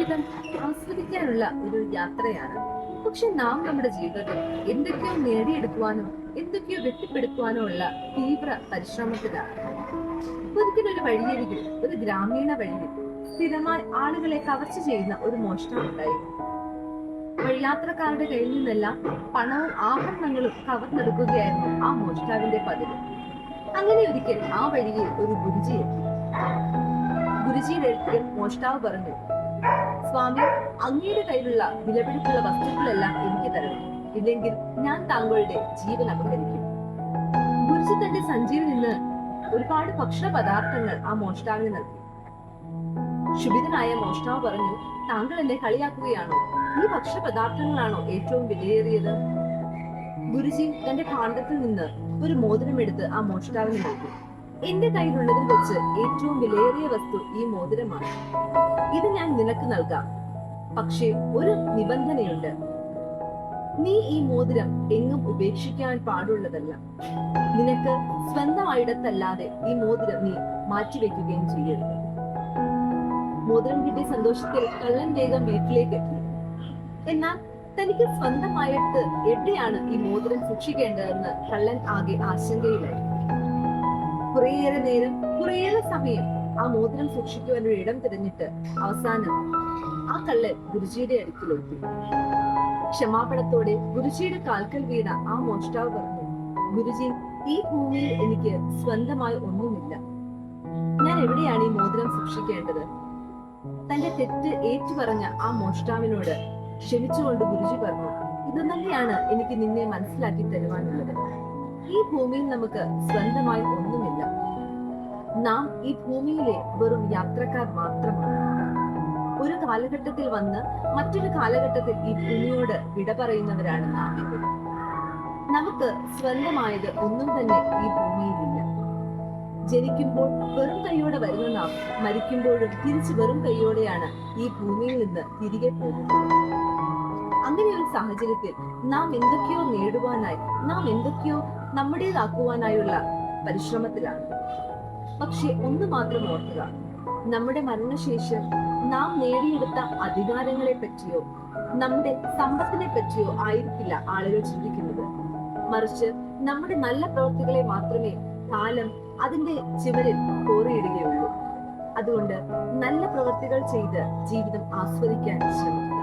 ജീവിതം ആസ്വദിക്കാനുള്ള ഒരു യാത്രയാണ്. പക്ഷെ നാം നമ്മുടെ ജീവിതത്തിൽ എന്തൊക്കെയോ നേടിയെടുക്കുവാനോ എന്തൊക്കെയോ വെട്ടിപ്പെടുക്കുവാനോ ഉള്ള തീവ്ര പരിശ്രമത്തിലാണ്. ഒരിക്കലൊരു വഴിയരികിൽ ഒരു ഗ്രാമീണ വഴിയിൽ സ്ഥിരമായി ആളുകളെ കവർച്ച ചെയ്യുന്ന ഒരു മോഷണം ഉണ്ടായിരുന്നു വഴിയാത്രക്കാരുടെ കയ്യിൽ നിന്നെല്ലാം പണവും ആഭരണങ്ങളും കവർന്നെടുക്കുകയായിരുന്നു ആ മോഷ്ടാവിന്റെ പതിവ്. അങ്ങനെ ഒരിക്കൽ ആ വഴിയിൽ ഒരു ഗുരുജി എത്തി ഗുരുജിയുടെ അടുത്ത് മോഷ്ടാവ് പറഞ്ഞു സ്വാമി അങ്ങയുടെ കയ്യിലുള്ള വിലപിടിപ്പുള്ള വസ്തുക്കളെല്ലാം എനിക്ക് തരണം. ഇല്ലെങ്കിൽ ഞാൻ താങ്കളുടെ ജീവൻ അപഹരിക്കും. ഗുരുജി തന്റെ സഞ്ചിയിൽ നിന്ന് ഒരുപാട് ഭക്ഷണ പദാർത്ഥങ്ങൾ ആ മോഷ്ടാവിന് നൽകി. ക്ഷുഭിതനായ മോഷ്ടാവ് പറഞ്ഞു താങ്കൾ എന്നെ കളിയാക്കുകയാണോ? ഈ ഭക്ഷണ പദാർത്ഥങ്ങളാണോ ഏറ്റവും വിലയേറിയത്? ഗുരുജി തന്റെ ഭാണ്ഡത്തിൽ നിന്ന് ഒരു മോതിരം എടുത്ത് ആ മോഷ്ടാവിന് നൽകി. എന്റെ കയ്യിലുള്ളതിൽ വെച്ച് ഏറ്റവും വിലയേറിയ വസ്തു ഈ മോതിരമാണ്. ഇത് ഞാൻ നിനക്ക് നൽകാം. പക്ഷേ ഒരു നിബന്ധനയുണ്ട്. നീ ഈ മോതിരം എങ്ങും ഉപേക്ഷിക്കാൻ പാടുള്ളതല്ല. നിനക്ക് സ്വന്തമായിടത്തല്ലാതെ ഈ മോതിരം നീ മാറ്റിവെക്കുകയും ചെയ്യരുത്. മോതിരം കിട്ടിയ സന്തോഷത്തിൽ കള്ളൻ വേഗം വീട്ടിലേക്ക് എത്തി. എന്നാൽ തനിക്ക് സ്വന്തമായിട്ട് എവിടെയാണ് ഈ മോതിരം സൂക്ഷിക്കേണ്ടതെന്ന് കള്ളൻ ആകെ ആശങ്കയിലായി. കുറേയേറെ നേരം കുറേയേറെ സമയം ആ മോതിരം സൂക്ഷിക്കുവാൻ ഒരു ഇടം തിരഞ്ഞിട്ട് അവസാനം ആ കള്ളൻ ഗുരുജിയുടെ അടുക്കിലെത്തി ക്ഷമാപണത്തോടെ ഗുരുജിയുടെ കാൽക്കൽ വീണ ആ മോഷ്ടാവ് പറഞ്ഞു ഗുരുജി ഈ ഭൂമിയിൽ എനിക്ക് സ്വന്തമായി ഒന്നുമില്ല. ഞാൻ എവിടെയാണ് ഈ മോതിരം സൂക്ഷിക്കേണ്ടത്? തന്റെ തെറ്റ് ഏറ്റുപറഞ്ഞ ആ മോഷ്ടാവിനോട് ക്ഷമിച്ചുകൊണ്ട് ഗുരുജി പറഞ്ഞു ഇത് തന്നെയാണ് എനിക്ക് നിന്നെ മനസ്സിലാക്കി തരുവാനുള്ളത്. ഈ ഭൂമിയിൽ നമുക്ക് സ്വന്തമായി ഒന്നുമില്ല. നാം ഈ ഭൂമിയിലെ വെറും യാത്രക്കാർ മാത്രമാണ്. ഒരു കാലഘട്ടത്തിൽ വന്ന് മറ്റൊരു കാലഘട്ടത്തിൽ ഈ ഭൂമിയോട് വിട പറയുന്നവരാണ് നാം നമുക്ക് സ്വന്തമായത് ഒന്നും തന്നെ ഈ ഭൂമിയിലില്ല. ജനിക്കുമ്പോൾ വെറും കൈയോടെ വരുന്ന നാം മരിക്കുമ്പോഴും തിരിച്ച് വെറും കൈയോടെയാണ് ഈ ഭൂമിയിൽ നിന്ന് തിരികെ പോകുന്നത്. അങ്ങനെ ഒരു സാഹചര്യത്തിൽ നാം എന്തൊക്കെയോ നേടുവാനായി നാം എന്തൊക്കെയോ നമ്മുടേതാക്കുവാനായുള്ള പരിശ്രമത്തിലാണ്. പക്ഷെ ഒന്ന് മാത്രം ഓർക്കുക. നമ്മുടെ മരണശേഷം നാം നേടിയെടുത്ത അധികാരങ്ങളെ പറ്റിയോ നമ്മുടെ സമ്പത്തിനെ പറ്റിയോ ആയിരിക്കില്ല ആളുകൾ ചിന്തിക്കുന്നത്. മറിച്ച് നമ്മുടെ നല്ല പ്രവൃത്തികളെ മാത്രമേ കാലം അതിന്റെ ചുവരിൽ കോറിയിടുകയുള്ളൂ. അതുകൊണ്ട് നല്ല പ്രവൃത്തികൾ ചെയ്ത് ജീവിതം ആസ്വദിക്കാൻ ശ്രമിക്കുക.